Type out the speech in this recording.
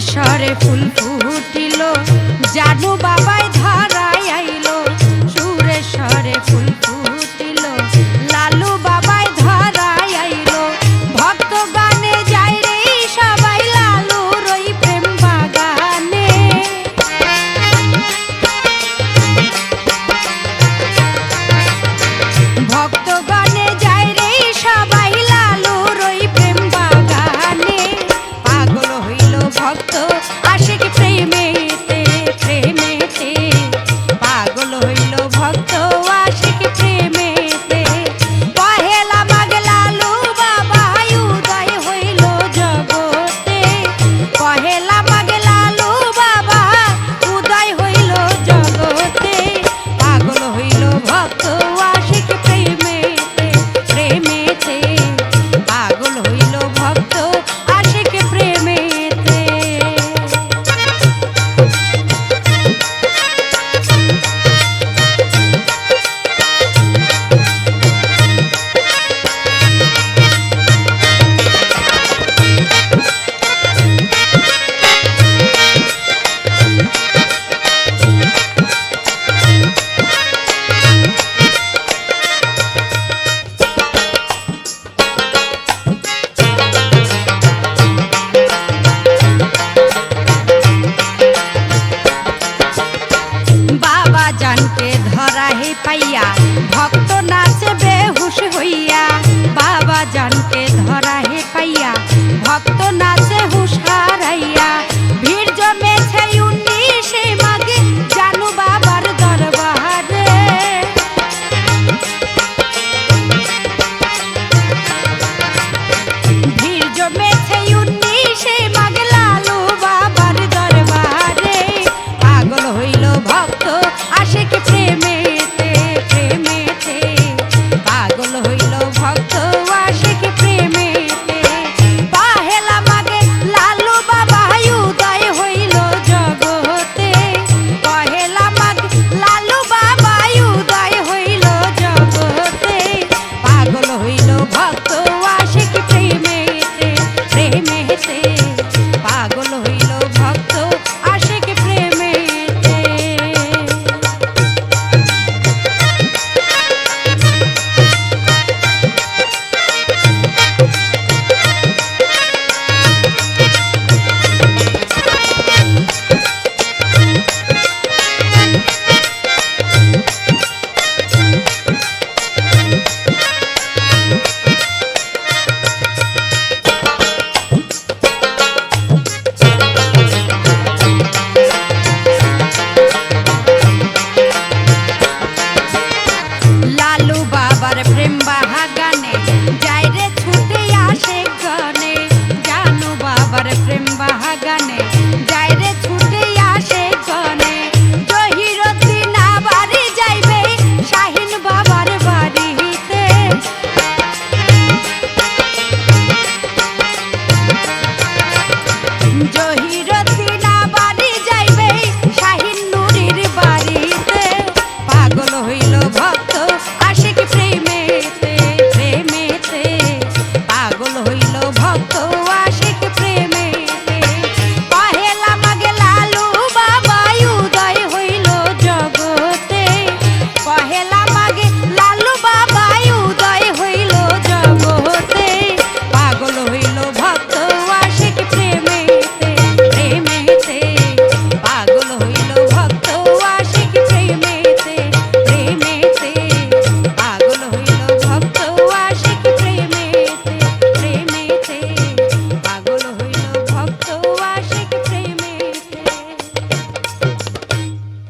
সরে ফুল ফুটিল। জানু বাবাই আইল সুরে সরে ফুল ফুটিল। লালু বাবাই আইল, ভক্ত গানে যাই রে সবাই লালু রই প্রেম বাগানে। ভক্ত গান জনকে ধরা হে পাইয়া ভক্ত নাচে বেহুশ হইয়া বাবা জানকে ধরা